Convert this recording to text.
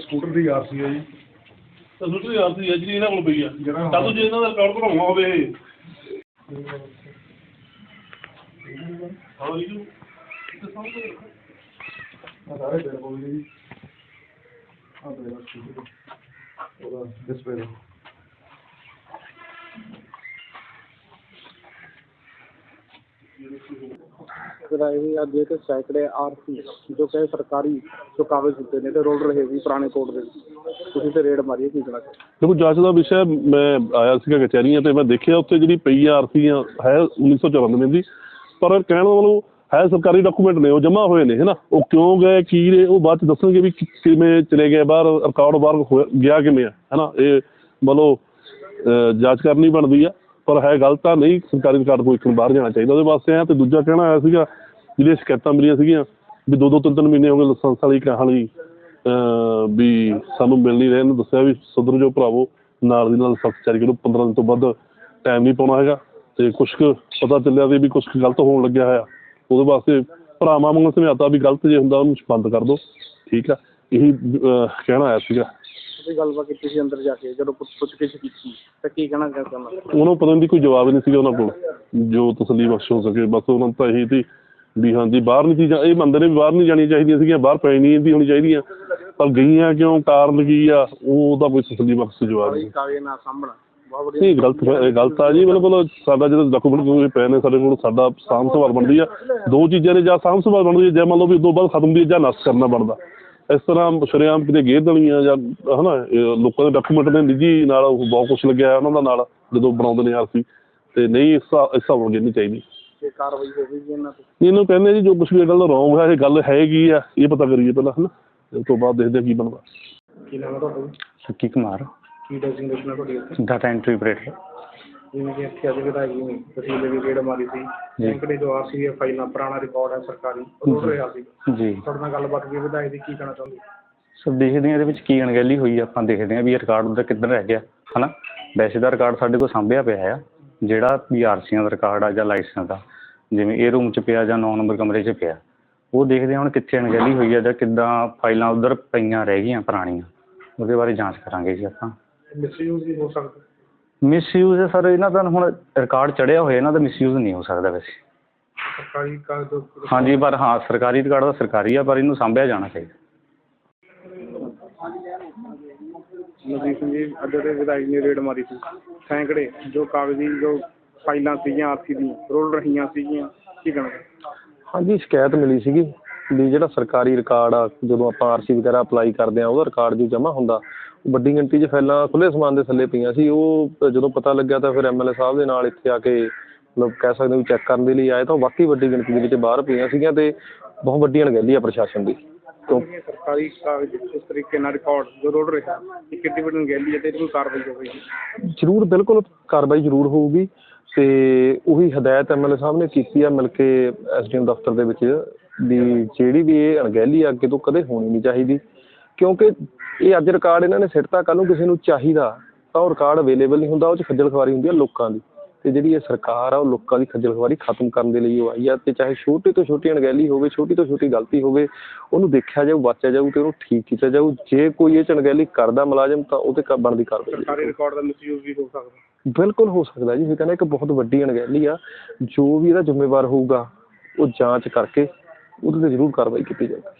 Scooter ਦੀ ਆਰਸੀ ਹੈ ਜੀ। ਤਾਂ ਸੁਣੋ ਯਾਰ ਸੀ ਜਿਹੜੀ ਇਹਨਾਂ ਕੋਲ ਪਈ ਆ। ਜਿਹੜਾ ਤਾਂ ਤੂੰ ਜੇ ਇਹਨਾਂ ਦਾ ਰਿਕਾਰਡ ਬਣਾਉਣਾ ਹੋਵੇ ਹਾਂ ਜੀ ਆ ਸਾਰੇ ਤੇਰੇ ਕੋਲ ਜੀ। ਆ ਤੇਰਾ ਸਕੂਟਰ ਉਹਦਾ ਡਿਸਪਲੇ ਦਾ ਡਰਾਈਵਿੰਗ ਅੱਜ ਦੇ ਸੈਂਕੜੇ ਆਰਸੀ ਜੋ ਕਿ ਸਰਕਾਰੀ ਜੋ ਕਾਗਜ਼ ਹੁੰਦੇ ਨੇ ਤੇ ਰੋਲ ਰਹੇ ਸੀ ਪੁਰਾਣੇ ਕੋਡ ਦੇ ਤੁਸੀਂ ਤੇ ਰੇਡ ਮਾਰੀ ਕੀ ਕਹਣਾ ਦੇਖੋ ਜਾਂਚ ਦਾ ਵਿਸ਼ਾ ਮੈਂ ਆਇਆ ਸੀਗਾ ਕਚਹਿਰੀਆਂ ਤੇ, ਮੈਂ ਦੇਖਿਆ ਉੱਥੇ ਜਿਹੜੀ ਪਈ ਆਰਸੀ ਹੈ 1994 ਦੀ। ਪਰ ਕਹਿਣ ਦਾ ਹੈ ਸਰਕਾਰੀ ਡਾਕੂਮੈਂਟ ਨੇ, ਉਹ ਜਮ੍ਹਾਂ ਹੋਏ ਨੇ ਹੈਨਾ ਉਹ ਕਿਉਂ ਗਏ, ਕੀ ਨੇ, ਉਹ ਬਾਅਦ ਚ ਦੱਸਣਗੇ ਵੀ ਕਿਵੇਂ ਚਲੇ ਗਏ, ਬਾਹਰ ਰਿਕਾਰਡ ਬਾਹਰ ਹੋਇਆ- ਗਿਆ ਕਿਵੇਂ ਆ ਹੈਨਾ ਇਹ ਮਤਲਬ ਜਾਂਚ ਕਰਨੀ ਬਣਦੀ ਆ। ਪਰ ਹੈ ਗੱਲ ਤਾਂ ਨਹੀਂ, ਸਰਕਾਰੀ ਰਿਕਾਰਡ ਕੋਈ ਇੱਕ ਨੂੰ ਬਾਹਰ ਜਾਣਾ ਚਾਹੀਦਾ। ਉਹਦੇ ਵਾਸਤੇ ਆ ਤੇ ਦੂਜਾ ਕਹਿਣਾ ਆਇਆ ਸੀਗਾ, ਜਿਹੜੀਆਂ ਸ਼ਿਕਾਇਤਾਂ ਮਿਲੀਆਂ ਸੀਗੀਆਂ, ਵੀ ਦੋ ਦੋ ਤਿੰਨ ਤਿੰਨ ਮਹੀਨੇ ਹੋ ਗਏ ਲਾਇਸੈਂਸ ਵਾਲੀ ਕਹਾਣੀ ਅਹ, ਵੀ ਸਾਨੂੰ ਮਿਲ ਨਹੀਂ ਰਹੇ। ਇਹਨੂੰ ਦੱਸਿਆ ਵੀ ਸੁਧਰ ਜੋ ਭਰਾਵੋ, ਨਾਲ ਦੀ ਨਾਲ ਸਖਤ ਜਾਰੀ ਕਰੋ 15 ਦਿਨ ਤੋਂ ਵੱਧ ਟਾਈਮ ਨਹੀਂ ਪਾਉਣਾ ਹੈਗਾ। ਤੇ ਕੁਛ ਕੁ ਪਤਾ ਚੱਲਿਆ ਵੀ ਵੀ ਕੁਛ ਕੁ ਗਲਤ ਹੋਣ ਲੱਗਿਆ ਹੋਇਆ। ਉਹਦੇ ਵਾਸਤੇ ਭਰਾਵਾਂ ਵਾਂਗੂ ਸਮਝਾਤਾ ਵੀ ਗਲਤ ਜੇ ਹੁੰਦਾ, ਉਹਨੂੰ ਬੰਦ ਕਰ ਦਿਓ ਠੀਕ ਆ। ਇਹੀ ਕਹਿਣਾ ਆਇਆ ਸੀਗਾ। ਤੁਸੀਂ ਗੱਲਬਾਤ ਕੀਤੀ ਸੀ ਅੰਦਰ ਜਾ ਕੇ ਜਦੋਂ ਪੁੱਛ ਪੁੱਛ ਕੇ ਕੀਤੀ ਤਾਂ ਕੀ ਕਹਿਣਾ ਚਾਹੁੰਦਾ ਉਹਨੂੰ ਪਤਾ ਨਹੀਂ ਕੋਈ ਜਵਾਬ ਨਹੀਂ ਸੀਗਾ ਉਹਨਾਂ ਕੋਲ ਜੋ ਤਸੱਲੀ ਬਖਸ਼ ਹੋ ਸਕੇ। ਬਸ ਉਹਨਾਂ ਨੂੰ ਤਾਂ ਇਹੀ ਸੀ ਵੀ ਹਾਂਜੀ ਬਾਹਰ ਨਹੀਂ ਚੀਜ਼ਾਂ ਇਹ ਮੰਨਦੇ ਨੇ ਵੀ ਬਾਹਰ ਨਹੀਂ ਜਾਣੀਆਂ ਚਾਹੀਦੀਆਂ ਸੀਗੀਆਂ ਬਾਹਰ ਪੈ ਨਹੀਂ ਦੀ ਹੋਣੀ ਚਾਹੀਦੀਆਂ। ਪਰ ਗਈਆਂ ਕਿਉਂ ਕਾਰਨ ਕੀ ਆ ਉਹ ਉਹਦਾ ਕੋਈ ਤਸੱਲੀ ਬਖਸ਼ ਜਵਾਬ ਨਹੀਂ। ਕਾਗਜ਼ ਨਾ ਸਾਹਮਣਾ ਨਹੀਂ ਗਲਤ ਗਲਤ ਆ ਜੀ ਮਤਲਬ ਸਾਡਾ ਜਿਹੜਾ ਡਾਕੂਮੈਂਟ ਕੋਈ ਪਏ ਨੇ ਸਾਡੇ ਕੋਲ ਸਾਡਾ ਸਾਂਭ ਸੰਭਾਲ ਬਣਦੀ ਆ। ਦੋ ਚੀਜ਼ਾਂ ਨੇ ਜਾਂ ਸਾਂਭ ਸੰਭਾਲ ਬਣਦੀ ਹੈ ਜਾਂ ਮੰਨ ਲਓ ਵੀ ਉਦੋਂ ਬਾਅਦ ਖਤਮ ਦੀ ਜਾਂ ਨਸ਼ਟ ਕਰਨਾ ਬਣਦਾ। ਇਸ ਤਰ੍ਹਾਂ ਸ਼ਰੇਆਮ ਕਿਤੇ ਗੇਰ ਦੇਣੀਆਂ ਜਾਂ ਹਨਾ ਲੋਕਾਂ ਦੇ ਡਾਕੂਮੈਂਟ ਨੇ ਨਿੱਜੀ ਨਾਲ ਉਹ ਬਹੁਤ ਕੁਝ ਲੱਗਿਆ ਉਹਨਾਂ ਦਾ ਨਾਲ ਜਦੋਂ ਬਣਾਉਂਦੇ ਨੇ ਆਰਸੀ ਤੇ ਨਹੀਂ ਇਸ ਹਿਸਾਬ- ਨਾਲ ਨਹੀਂ ਚਾਹੀਦੀ। ਤੇ ਕਾਰਵਾਈ ਹੋਵੇਗੀ ਇਹਨਾਂ ਤੇ? ਇਹਨੂੰ ਕਹਿੰਦੇ ਜੀ ਜੋ ਕੁਝ ਵੀ ਗੱਲ ਰੋਂਗ ਹੈ ਇਹ ਗੱਲ ਹੈਗੀ ਆ ਇਹ ਪਤਾ ਕਰੀਏ ਪਹਿਲਾਂ ਹਨਾ ਉਸ ਤੋਂ ਬਾਅਦ ਦੇਖਦੇ ਆ ਕੀ ਬਣਦਾ। ਕੀ ਨਾਮ ਹੈ ਤੁਹਾਡਾ? ਸੱਕੀ ਕੁਮਾਰ। ਕੀ ਡੈਸਿਗਨੇਸ਼ਨ ਹੈ ਤੁਹਾਡੀ ਡਾਟਾ ਐਂਟਰੀ ਆਪਰੇਟਰ ਜਿਵੇਂ ਕਿ ਇੱਥੇ ਅੱਜ ਜੀ ਨੇ ਤਹਿਸੀਲ ਦੇ ਵੀ ਰੇਡ ਮਾਰੀ ਸੀ ਸੈਂਕੜੇ ਜੋ ਆਰਸੀ ਦੀਆਂ ਫਾਈਲਾਂ ਪੁਰਾਣਾ ਰਿਕਾਰਡ ਹੈ ਸਰਕਾਰੀ ਉਹ ਰਿਹਾ ਸੀ। ਜੀ। ਤੁਹਾਡੇ ਨਾਲ ਗੱਲਬਾਤ ਵੀ ਵਿਧਾਇਕ ਦੀ ਕੀ ਕਹਿਣਾ ਚਾਹੁੰਦੇ? ਸੋ ਦੇਖਦੇ ਹਾਂ ਇਹਦੇ ਵਿੱਚ ਕੀ ਅਣਗਹਿਲੀ ਹੋਈ ਆ ਆਪਾਂ ਦੇਖਦੇ ਹਾਂ ਵੀ ਇਹ ਰਿਕਾਰਡ ਉਹਦਾ ਕਿੱਧਰ ਰਹਿ ਗਿਆ ਹਨਾ? ਵੈਸੇ ਦਾ ਰਿਕਾਰਡ ਸਾਡੇ ਕੋਲ ਸਾਂਭਿਆ ਪਿਆ ਆ ਜਿਹੜਾ ਵੀ ਆਰਸੀਆਂ ਦਾ ਰਿਕਾਰਡ ਆ ਜਾਂ ਲਾਇਸੈਂਸ ਦਾ ਜਿਵੇਂ ਇਹ ਰੂਮ 'ਚ ਪਿਆ ਜਾਂ 9 ਨੰਬਰ ਕਮਰੇ 'ਚ ਪਿਆ ਉਹ ਦੇਖਦੇ ਹਾਂ ਹੁਣ ਕਿੱਥੇ ਅਣਗਹਿਲੀ ਹੋਈ ਆ ਜਾਂ ਕਿੱਦਾਂ ਫਾਈਲਾਂ ਉਧਰ ਪਈਆਂ ਰਹਿ ਗਈਆਂ ਪੁਰਾਣੀਆਂ ਉਹਦੇ ਬਾਰੇ ਜਾਂਚ ਕਰਾਂਗੇ ਜੀ ਆਪਾਂ। ਮਿਸਯੂਜ਼ ਵੀ ਹੋ ਸਕਦਾ। ਮਿਸਯੂਜ਼ ਹੈ ਸਰ ਇਹਨਾਂ ਦਾ ਹੁਣ ਰਿਕਾਰਡ ਚੜਿਆ ਹੋਇਆ ਇਹਨਾਂ ਦਾ ਮਿਸਯੂਜ਼ ਨਹੀਂ ਹੋ ਸਕਦਾ ਵੈਸੇ। ਸਰਕਾਰੀ ਕਾਗਜ਼ ਹਾਂਜੀ ਪਰ ਹਾਂ ਸਰਕਾਰੀ ਰਿਕਾਰਡ ਤਾਂ ਸਰਕਾਰੀ ਆ ਪਰ ਇਹਨੂੰ ਸਾਂਭਿਆ ਜਾਣਾ ਚਾਹੀਦਾ। ਨਵੀਂ ਸਿੰਘ ਜੀ ਅੱਜ ਦੇ ਵਿਧਾਇਕ ਨੇ ਰੇਡ ਮਾਰੀ ਸੀ। ਸੈਂਕੜੇ ਜੋ ਕਾਗਜ਼ੀ ਜੋ ਫਾਈਲਾਂ ਸੀਗੀਆਂ ਆਰਸੀ ਦੀਆਂ ਰੋਲ ਰਹੀਆਂ ਸੀਗੀਆਂ ਕੀ ਕਹਿਣਾ? ਹਾਂਜੀ ਸ਼ਿਕਾਇਤ ਮਿਲੀ ਸੀਗੀ ਵੀ ਜਿਹੜਾ ਸਰਕਾਰੀ ਰਿਕਾਰਡ ਆ ਜਦੋਂ ਆਪਾਂ ਆਰਸੀ ਵਗੈਰਾ ਅਪਲਾਈ ਕਰਦੇ ਆ ਉਹਦਾ ਰਿਕਾਰਡ ਜੋ ਜਮ੍ਹਾਂ ਹੁੰਦਾ ਵੱਡੀ ਗਿਣਤੀ 'ਚ ਫਾਈਲਾਂ ਖੁੱਲੇ ਸਮਾਨ ਦੇ ਥੱਲੇ ਪਈਆਂ ਸੀ ਉਹ ਜਦੋਂ ਪਤਾ ਲੱਗਿਆ ਤਾਂ ਫਿਰ ਐਮਐਲਏ ਸਾਹਿਬ ਦੇ ਨਾਲ ਇੱਥੇ ਆ ਕੇ ਮਤਲਬ ਕਹਿ ਸਕਦੇ ਵੀ ਚੈੱਕ ਕਰਨ ਦੇ ਲਈ ਆਏ ਤਾਂ ਉਹ ਵਾਕਈ ਵੱਡੀ ਗਿਣਤੀ ਦੇ ਵਿੱਚ ਬਾਹਰ ਪਈਆਂ ਸੀਗੀਆਂ ਤੇ ਬਹੁਤ ਵੱਡੀ ਅਣਗਹਿਲੀ ਆ ਪ੍ਰਸ਼ਾਸਨ ਦੀ। ਤੋਂ ਸਰਕਾਰੀ ਕਾਗਜ਼ ਇਸ ਤਰੀਕੇ ਨਾਲ ਰਿਕਾਰਡ ਜੋ ਰੋਲ ਰਿਹਾ ਇਹ ਕਿੱਡੀ ਵੱਡੀ ਗੈਲੀ ਹੈ ਤੇ ਕੋਈ ਕਾਰਵਾਈ ਹੋਵੇਗੀ? ਜ਼ਰੂਰ ਬਿਲਕੁਲ ਕਾਰਵਾਈ ਜ਼ਰੂਰ ਹੋਊਗੀ ਤੇ ਉਹੀ ਹਦਾਇਤ ਐਮਐਲਏ ਸਾਹਿਬ ਨੇ ਕੀਤੀ ਆ ਮਿਲ ਕੇ ਐਸਡੀਐਮ ਦਫ਼ਤਰ ਦੇ ਵਿੱਚ ਵੀ ਜਿਹੜੀ ਵੀ ਇਹ ਅਣਗਹਿਲੀ ਆ ਅੱਗੇ ਤੋਂ ਕਦੇ ਹੋਣੀ ਨਹੀਂ ਚਾਹੀਦੀ। ਕਿਉਂਕਿ ਇਹ ਅੱਜ ਰਿਕਾਰਡ ਇਹਨਾਂ ਨੇ ਸਿੱਟਤਾ ਕੱਲ ਨੂੰ ਕਿਸੇ ਨੂੰ ਚਾਹੀਦਾ ਤਾਂ ਉਹ ਰਿਕਾਰਡ ਅਵੇਲੇਬਲ ਨਹੀਂ ਹੁੰਦਾ ਉਹ 'ਚ ਖੱਜਲ ਖਵਾਰੀ ਹੁੰਦੀ ਆ ਲੋਕਾਂ ਦੀ। ਤੇ ਜਿਹੜੀ ਇਹ ਸਰਕਾਰ ਆ ਉਹ ਲੋਕਾਂ ਦੀ ਖੱਜਲ ਖਵਾਰੀ ਖਤਮ ਕਰਨ ਦੇ ਲਈ ਉਹ ਆਈ ਆ ਤੇ ਚਾਹੇ ਛੋਟੀ ਤੋਂ ਛੋਟੀ ਅਣਗਹਿਲੀ ਹੋਵੇ ਛੋਟੀ ਤੋਂ ਛੋਟੀ ਗਲਤੀ ਹੋਵੇ ਉਹਨੂੰ ਦੇਖਿਆ ਜਾਊ ਵਾਚਿਆ ਜਾਊ ਤੇ ਉਹਨੂੰ ਠੀਕ ਕੀਤਾ ਜਾਊ। ਜੇ ਕੋਈ ਇਹ 'ਚ ਅਣਗਹਿਲੀ ਕਰਦਾ ਮੁਲਾਜ਼ਮ ਤਾਂ ਉਹਤੇ ਕ- ਬਣਦੀ ਕਾਰਵਾਈ ਸਰਕਾਰੀ ਰਿਕਾਰਡ ਦਾ ਮਿਸਯੂਜ਼ ਵੀ ਹੋ ਸਕਦਾ। ਬਿਲਕੁਲ ਹੋ ਸਕਦਾ ਜੀ ਇਹ ਕਹਿੰਦਾ ਇੱਕ ਬਹੁਤ ਵੱਡੀ ਅਣਗਹਿਲੀ ਆ ਜੋ ਵੀ ਇਹਦਾ ਜ਼ਿੰਮੇਵਾਰ ਹੋਊਗਾ ਉਹ ਜਾਂਚ ਕਰਕੇ ਉਹਦੇ ਤੇ ਜ਼ਰੂਰ ਕਾਰਵਾਈ ਕੀਤੀ ਜਾਊਗੀ।